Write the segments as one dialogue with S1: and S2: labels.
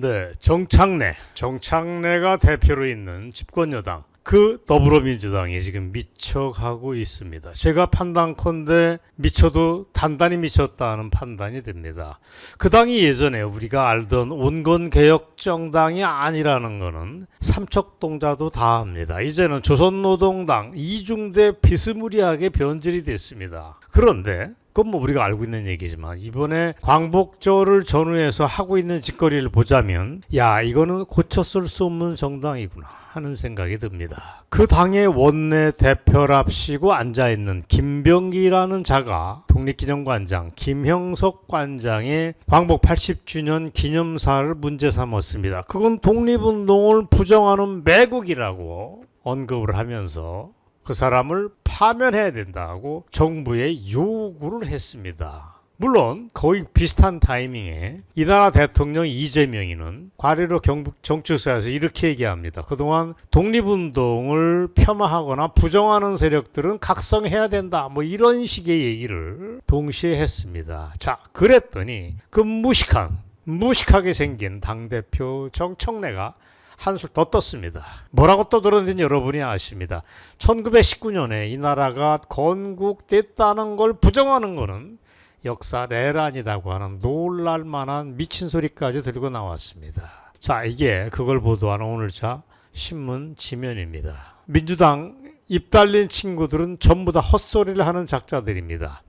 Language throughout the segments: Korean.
S1: 네, 정창래. 정창래가 대표로 있는 집권여당. 그 더불어민주당이 지금 미쳐가고 있습니다. 제가 판단컨대 미쳐도 단단히 미쳤다는 판단이 됩니다. 그 당이 예전에 우리가 알던 온건 개혁 정당이 아니라는 것은 삼척동자도 다 합니다. 이제는 조선노동당 이중대 비스무리하게 변질이 됐습니다. 그런데 그건 뭐 우리가 알고 있는 얘기지만 이번에 광복절을 전후해서 하고 있는 짓거리를 보자면 야 이거는 고쳤을 수 없는 정당이구나 하는 생각이 듭니다. 그 당의 원내 대표랍시고 앉아 있는 김병기라는 자가 독립기념관장 김형석 관장의 광복 80주년 기념사를 문제 삼았습니다. 그건 독립운동을 부정하는 매국이라고 언급을 하면서 그 사람을 파면해야 된다고 정부에 요구를 했습니다. 물론 거의 비슷한 타이밍에 이 나라 대통령 이재명이는 과례로 경북 정치사에서 이렇게 얘기합니다. 그동안 독립운동을 폄하하거나 부정하는 세력들은 각성해야 된다. 뭐 이런 식의 얘기를 동시에 했습니다. 자, 그랬더니 그 무식한 무식하게 생긴 당대표 정청래가 한술 더 떴습니다. 뭐라고 떠들었는지 여러분이 아십니다. 1919년에 이 나라가 건국됐다는 걸 부정하는 것은 역사 내란이라고 하는 놀랄만한 미친 소리까지 들고 나왔습니다. 자, 이게 그걸 보도하는 오늘자 신문 지면입니다. 민주당 입 달린 친구들은 전부 다 헛소리를 하는 작자들입니다.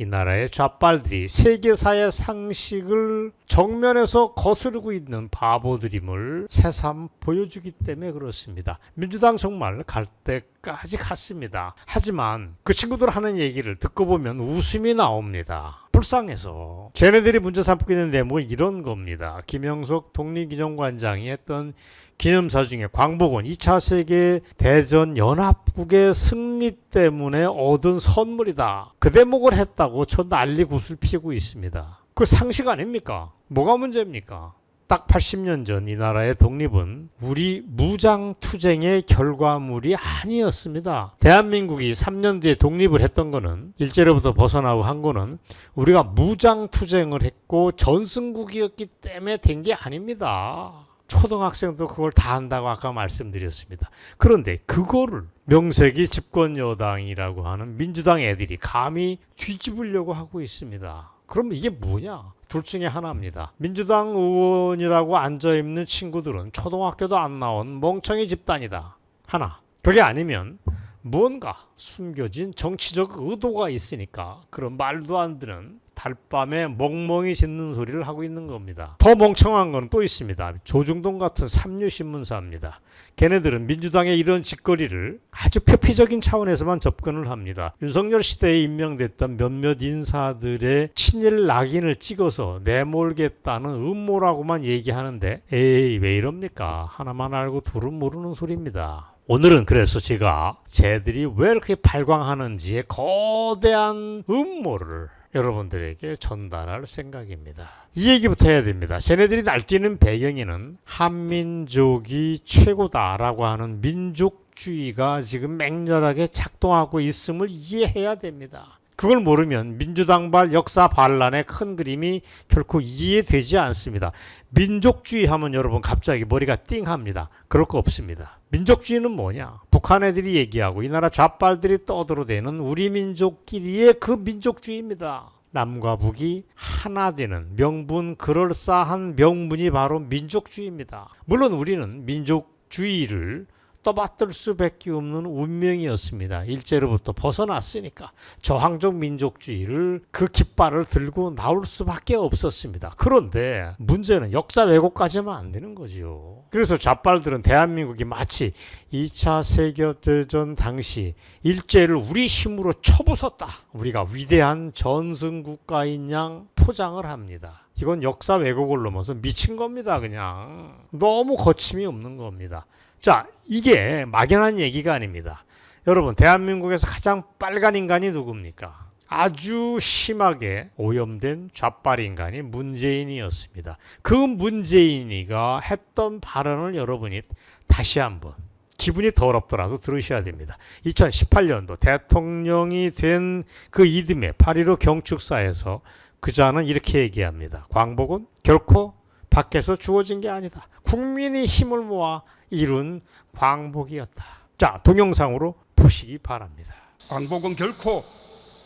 S1: 이 나라의 좌빨들이 세계사의 상식을 정면에서 거스르고 있는 바보들임을 새삼 보여주기 때문에 그렇습니다. 민주당 정말 갈 때까지 갔습니다. 하지만 그 친구들 하는 얘기를 듣고 보면 웃음이 나옵니다. 불쌍해서. 쟤네들이 문제 삼고 있는 대목은 이런 겁니다. 김영석 독립기념관장이 했던 기념사 중에 광복은 2차 세계 대전 연합국의 승리 때문에 얻은 선물이다. 그 대목을 했다고 저 난리 굿을 피우고 있습니다. 그 상식 아닙니까? 뭐가 문제입니까? 딱 80년 전 이 나라의 독립은 우리 무장 투쟁의 결과물이 아니었습니다. 대한민국이 3년 뒤에 독립을 했던 거는 일제로부터 벗어나고 한 거는 우리가 무장 투쟁을 했고 전승국이었기 때문에 된 게 아닙니다. 초등학생도 그걸 다 한다고 아까 말씀드렸습니다. 그런데 그거를 명색이 집권 여당이라고 하는 민주당 애들이 감히 뒤집으려고 하고 있습니다. 그럼 이게 뭐냐? 둘 중에 하나입니다. 민주당 의원이라고 앉아 있는 친구들은 초등학교도 안 나온 멍청이 집단이다. 하나. 그게 아니면 뭔가 숨겨진 정치적 의도가 있으니까 그런 말도 안 되는 달밤에 멍멍이 짖는 소리를 하고 있는 겁니다. 더 멍청한 건 또 있습니다. 조중동 같은 삼류신문사입니다. 걔네들은 민주당의 이런 짓거리를 아주 표피적인 차원에서만 접근을 합니다. 윤석열 시대에 임명됐던 몇몇 인사들의 친일 낙인을 찍어서 내몰겠다는 음모라고만 얘기하는데 에이 왜 이럽니까? 하나만 알고 둘은 모르는 소리입니다. 오늘은 그래서 제가 쟤들이 왜 이렇게 발광하는지의 거대한 음모를 여러분들에게 전달할 생각입니다. 이 얘기부터 해야 됩니다. 쟤네들이 날뛰는 배경에는 한민족이 최고다라고 하는 민족주의가 지금 맹렬하게 작동하고 있음을 이해해야 됩니다. 그걸 모르면 민주당발 역사 반란의 큰 그림이 결코 이해되지 않습니다. 민족주의 하면 여러분 갑자기 머리가 띵합니다. 그럴 거 없습니다. 민족주의는 뭐냐? 북한 애들이 얘기하고 이 나라 좌빨들이 떠들어대는 우리 민족끼리의 그 민족주의입니다. 남과 북이 하나 되는 명분 그럴싸한 명분이 바로 민족주의입니다. 물론 우리는 민족주의를 떠받들 수밖에 없는 운명이었습니다. 일제로부터 벗어났으니까 저항적 민족주의를 그 깃발을 들고 나올 수밖에 없었습니다. 그런데 문제는 역사 왜곡까지만 안 되는 거지요. 그래서 좌빨들은 대한민국이 마치 2차 세계대전 당시 일제를 우리 힘으로 쳐부쉈다. 우리가 위대한 전승 국가인 양 포장을 합니다. 이건 역사 왜곡을 넘어서 미친 겁니다, 그냥. 너무 거침이 없는 겁니다. 자, 이게 막연한 얘기가 아닙니다. 여러분, 대한민국에서 가장 빨간 인간이 누굽니까? 아주 심하게 오염된 좌빨 인간이 문재인이었습니다. 그 문재인이가 했던 발언을 여러분이 다시 한번 기분이 더럽더라도 들으셔야 됩니다. 2018년도 대통령이 된 그 이듬해 8.15 경축사에서 그자는 이렇게 얘기합니다. 광복은 결코 밖에서 주어진 게 아니다. 국민이 힘을 모아 이룬 광복이었다. 자, 동영상으로 보시기 바랍니다.
S2: 광복은 결코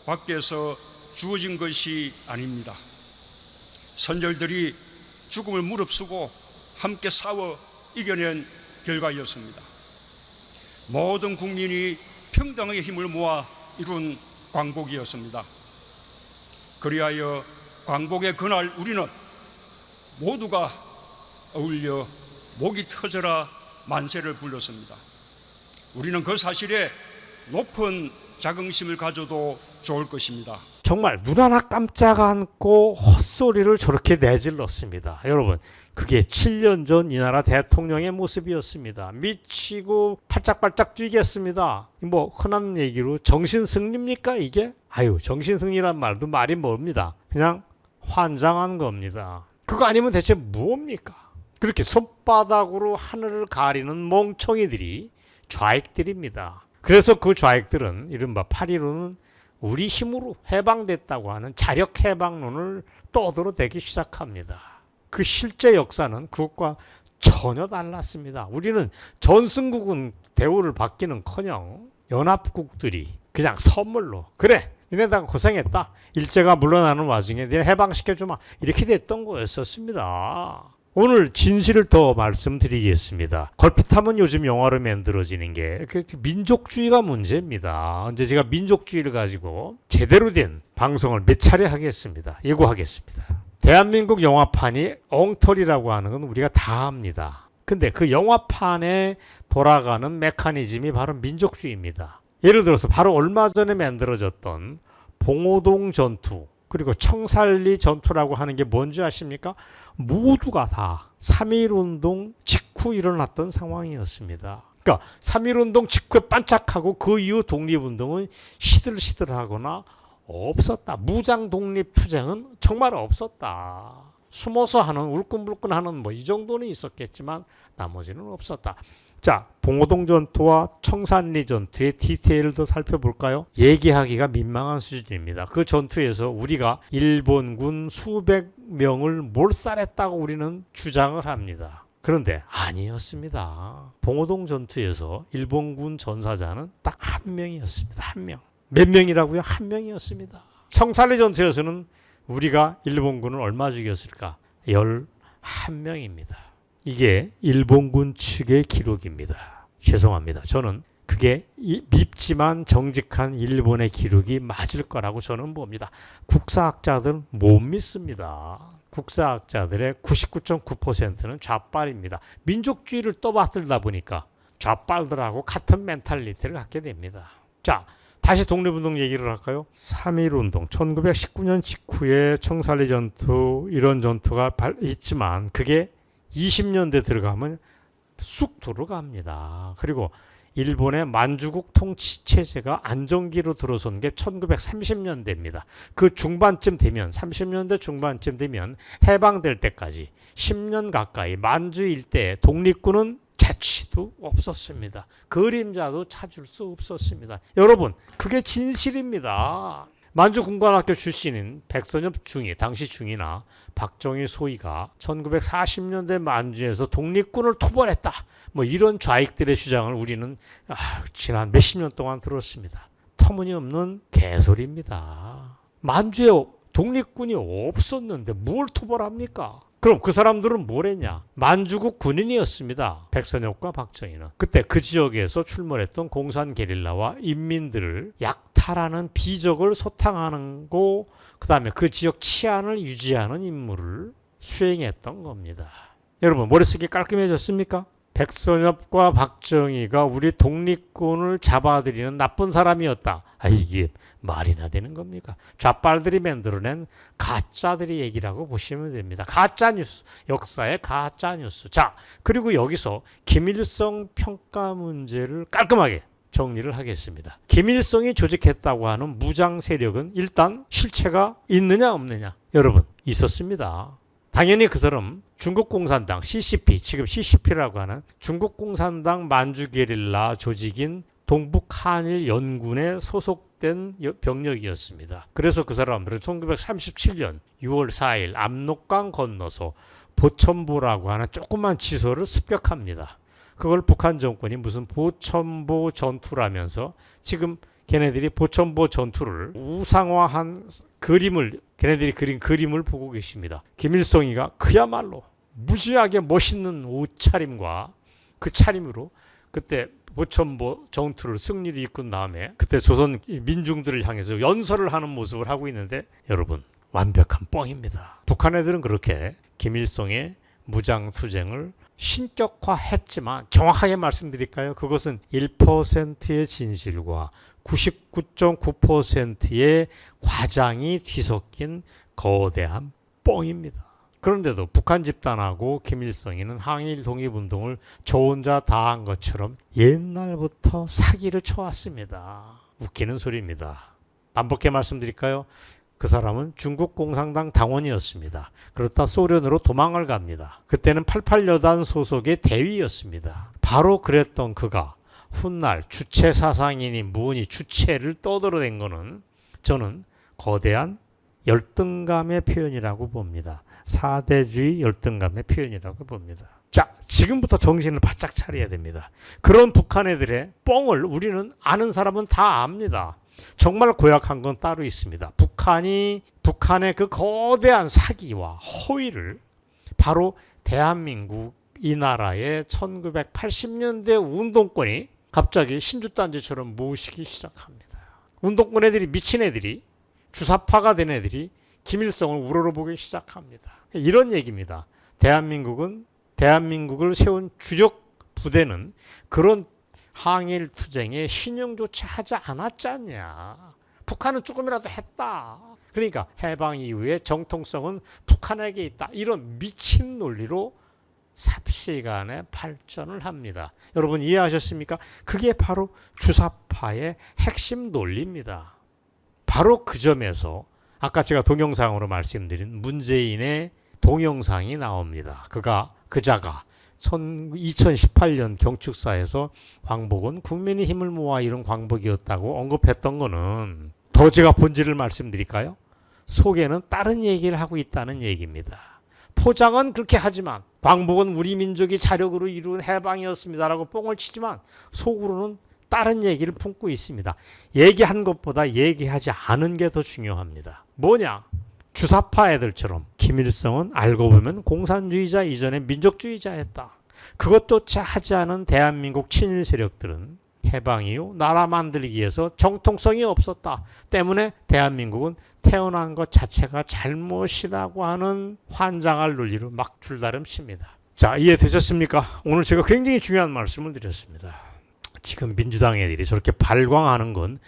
S2: 밖에서 주어진 것이 아닙니다. 선열들이 죽음을 무릅쓰고 함께 싸워 이겨낸 결과였습니다. 모든 국민이 평등하게 힘을 모아 이룬 광복이었습니다. 그리하여 광복의 그날 우리는 모두가 어울려 목이 터져라 만세를 불렀습니다. 우리는 그 사실에 높은 자긍심을 가져도 좋을 것입니다.
S1: 정말 눈 하나 깜짝 않고 헛소리를 저렇게 내질렀습니다. 여러분, 그게 7년 전 이 나라 대통령의 모습이었습니다. 미치고 팔짝팔짝 뛰겠습니다. 뭐 흔한 얘기로 정신 승리입니까 이게? 아유, 정신 승리란 말도 말이 뭡니다. 그냥 환장한 겁니다. 그거 아니면 대체 뭡니까? 그렇게 손바닥으로 하늘을 가리는 멍청이들이 좌익들입니다. 그래서 그 좌익들은 이른바 8.15는 우리 힘으로 해방됐다고 하는 자력 해방론을 떠들어대기 시작합니다. 그 실제 역사는 그것과 전혀 달랐습니다. 우리는 전승국은 대우를 받기는커녕 연합국들이 그냥 선물로 그래 니네가 고생했다 일제가 물러나는 와중에 니네 해방시켜주마 이렇게 됐던 거였었습니다. 오늘 진실을 더 말씀드리겠습니다. 걸핏하면 요즘 영화로 만들어지는 게그 민족주의가 문제입니다. 언제 제가 민족주의를 가지고 제대로 된 방송을 몇 차례 하겠습니다. 예고하겠습니다. 대한민국 영화판이 엉터리라고 하는 건 우리가 다 압니다. 근데 그 영화판에 돌아가는 메커니즘이 바로 민족주의입니다. 예를 들어서 바로 얼마 전에 만들어졌던 봉오동 전투 그리고 청살리 전투라고 하는 게 뭔지 아십니까? 모두가 다 3.1운동 직후 일어났던 상황이었습니다. 그러니까 3.1운동 직후에 반짝하고 그 이후 독립운동은 시들시들하거나 없었다. 무장 독립 투쟁은 정말 없었다. 숨어서 하는 울끈불끈하는 뭐 이 정도는 있었겠지만 나머지는 없었다. 자, 봉오동 전투와 청산리 전투의 디테일을 더 살펴볼까요? 얘기하기가 민망한 수준입니다. 그 전투에서 우리가 일본군 수백 명을 몰살했다고 우리는 주장을 합니다. 그런데 아니었습니다. 봉오동 전투에서 일본군 전사자는 딱 한 명이었습니다. 한 명. 몇 명이라고요? 한 명이었습니다. 청산리 전투에서는 우리가 일본군을 얼마 죽였을까? 11명입니다. 이게 일본군 측의 기록입니다. 죄송합니다. 저는 그게 밉지만 정직한 일본의 기록이 맞을 거라고 저는 봅니다. 국사학자들 못 믿습니다. 국사학자들의 99.9%는 좌빨입니다. 민족주의를 떠받들다 보니까 좌빨들하고 같은 멘탈리티를 갖게 됩니다. 자, 다시 독립운동 얘기를 할까요? 3.1운동, 1919년 직후에 청산리 전투 이런 전투가 있지만 그게 20년대 들어가면 쑥 들어갑니다. 그리고 일본의 만주국 통치 체제가 안정기로 들어선 게 1930년대입니다. 그 중반쯤 되면 30년대 중반쯤 되면 해방될 때까지 10년 가까이 만주 일대 독립군은 자취도 없었습니다. 그림자도 찾을 수 없었습니다. 여러분, 그게 진실입니다. 만주 군관학교 출신인 백선엽 중위, 당시 중위나 박정희 소위가 1940년대 만주에서 독립군을 토벌했다. 뭐 이런 좌익들의 주장을 우리는 아, 지난 몇십 년 동안 들었습니다. 터무니없는 개소리입니다. 만주에 독립군이 없었는데 뭘 토벌합니까? 그럼 그 사람들은 뭘 했냐? 만주국 군인이었습니다. 백선엽과 박정희는. 그때 그 지역에서 출몰했던 공산 게릴라와 인민들을 약 탈하는 비적을 소탕하는 거, 그 다음에 그 지역 치안을 유지하는 임무를 수행했던 겁니다. 여러분, 머릿속이 깔끔해졌습니까? 백선엽과 박정희가 우리 독립군을 잡아들이는 나쁜 사람이었다. 아, 이게 말이나 되는 겁니까? 좌빨들이 만들어낸 가짜들이 얘기라고 보시면 됩니다. 가짜 뉴스, 역사의 가짜 뉴스. 자, 그리고 여기서 김일성 평가 문제를 깔끔하게 정리를 하겠습니다. 김일성이 조직했다고 하는 무장 세력은 일단 실체가 있느냐 없느냐? 여러분, 있었습니다. 당연히 그 사람 중국 공산당 CCP 지금 CCP라고 하는 중국 공산당 만주 게릴라 조직인 동북 한일 연군에 소속된 병력이었습니다. 그래서 그 사람들은 1937년 6월 4일 압록강 건너서 보천보라고 하는 조그만 지소를 습격합니다. 그걸 북한 정권이 무슨 보천보 전투라면서 지금 걔네들이 보천보 전투를 우상화한 그림을 걔네들이 그린 그림을 보고 계십니다. 김일성이가 그야말로 무지하게 멋있는 옷차림과 그 차림으로 그때 보천보 전투를 승리를 이끈 다음에 그때 조선 민중들을 향해서 연설을 하는 모습을 하고 있는데 여러분 완벽한 뻥입니다. 북한 애들은 그렇게 김일성의 무장투쟁을 신격화했지만 정확하게 말씀드릴까요? 그것은 1%의 진실과 99.9%의 과장이 뒤섞인 거대한 뻥입니다. 그런데도 북한 집단하고 김일성이는 항일 독립운동을 저 혼자 다 한 것처럼 옛날부터 사기를 쳐왔습니다. 웃기는 소리입니다. 반복해 말씀드릴까요? 그 사람은 중국 공산당 당원이었습니다. 그렇다 소련으로 도망을 갑니다. 그때는 88여단 소속의 대위였습니다. 바로 그랬던 그가 훗날 주체 사상이니 뭐니 주체를 떠들어댄 거는 저는 거대한 열등감의 표현이라고 봅니다. 사대주의 열등감의 표현이라고 봅니다. 자, 지금부터 정신을 바짝 차려야 됩니다. 그런 북한 애들의 뻥을 우리는 아는 사람은 다 압니다. 정말 고약한 건 따로 있습니다. 북한이 북한의 그 거대한 사기와 허위를 바로 대한민국 이 나라의 1980년대 운동권이 갑자기 신주단지처럼 모시기 시작합니다. 운동권 애들이 미친 애들이 주사파가 된 애들이 김일성을 우러러보기 시작합니다. 이런 얘기입니다. 대한민국은 대한민국을 세운 주적 부대는 그런 항일 투쟁에 신용조차 하지 않았잖냐. 북한은 조금이라도 했다. 그러니까 해방 이후에 정통성은 북한에게 있다. 이런 미친 논리로 삽시간에 발전을 합니다. 여러분 이해하셨습니까? 그게 바로 주사파의 핵심 논리입니다. 바로 그 점에서 아까 제가 동영상으로 말씀드린 문재인의 동영상이 나옵니다. 그가 그자가 2018년 경축사에서 광복은 국민의 힘을 모아 이룬 광복이었다고 언급했던 거는 더 제가 본질을 말씀드릴까요? 속에는 다른 얘기를 하고 있다는 얘기입니다. 포장은 그렇게 하지만 광복은 우리 민족이 자력으로 이룬 해방이었습니다라고 뽕을 치지만 속으로는 다른 얘기를 품고 있습니다. 얘기한 것보다 얘기하지 않은 게 더 중요합니다. 뭐냐? 주사파 애들처럼 김일성은 알고 보면 공산주의자 이전에 민족주의자였다. 그것조차 하지 않은 대한민국 친일 세력들은 해방 이후 나라 만들기 위해서 정통성이 없었다. 때문에 대한민국은 태어난 것 자체가 잘못이라고 하는 환장할 논리로 막 줄다름 칩니다. 자, 이해되셨습니까? 오늘 제가 굉장히 중요한 말씀을 드렸습니다. 지금 민주당 애들이 저렇게 발광하는 건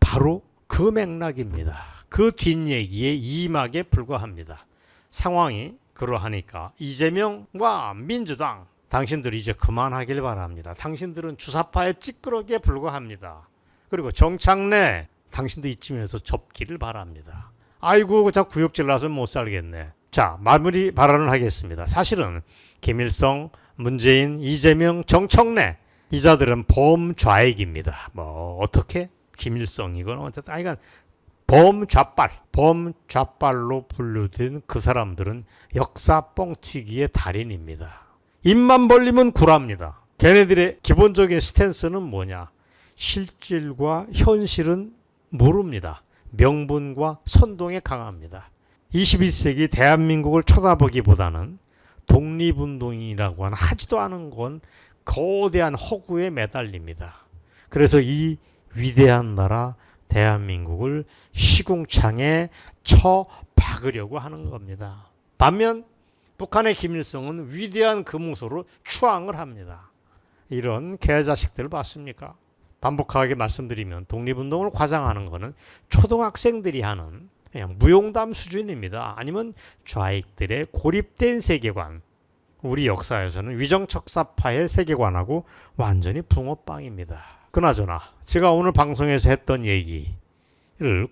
S1: 바로 그 맥락입니다. 그 뒷얘기의 이막에 불과합니다. 상황이 그러하니까 이재명과 민주당 당신들 이제 그만하길 바랍니다. 당신들은 주사파의 찌끄러기에 불과합니다. 그리고 정창래 당신도 이쯤에서 접기를 바랍니다. 아이고 자 구역질 나서 못 살겠네. 자 마무리 발언을 하겠습니다. 사실은 김일성, 문재인, 이재명, 정청래 이자들은 범좌익입니다. 뭐 어떻게 김일성이건 어쨌든 아이간 범좌빨, 범좌빨로 분류된 그 사람들은 역사 뻥튀기의 달인입니다. 입만 벌리면 구랍니다. 걔네들의 기본적인 스탠스는 뭐냐? 실질과 현실은 모릅니다. 명분과 선동에 강합니다. 21세기 대한민국을 쳐다보기보다는 독립운동이라고 하는 하지도 않은 건 거대한 허구에 매달립니다. 그래서 이 위대한 나라 대한민국을 시궁창에 쳐 박으려고 하는 겁니다. 반면 북한의 김일성은 위대한 금무소로 추앙을 합니다. 이런 개자식들 봤습니까? 반복하게 말씀드리면 독립운동을 과장하는 것은 초등학생들이 하는 그냥 무용담 수준입니다. 아니면 좌익들의 고립된 세계관, 우리 역사에서는 위정척사파의 세계관하고 완전히 붕어빵입니다. 그나저나 제가 오늘 방송에서 했던 얘기를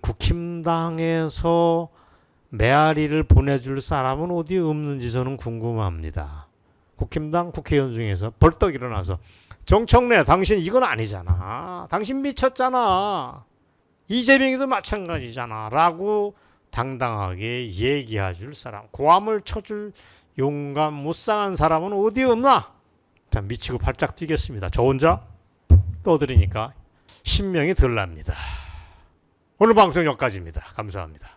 S1: 국힘당에서 메아리를 보내줄 사람은 어디 없는지 저는 궁금합니다. 국힘당 국회의원 중에서 벌떡 일어나서 정청래 당신 이건 아니잖아. 당신 미쳤잖아. 이재명이도 마찬가지잖아. 라고 당당하게 얘기해 줄 사람, 고함을 쳐줄 용감 무쌍한 사람은 어디 없나? 자 미치고 발작 뛰겠습니다. 저 혼자 떠들으니까 신명이 덜 납니다. 오늘 방송 여기까지입니다. 감사합니다.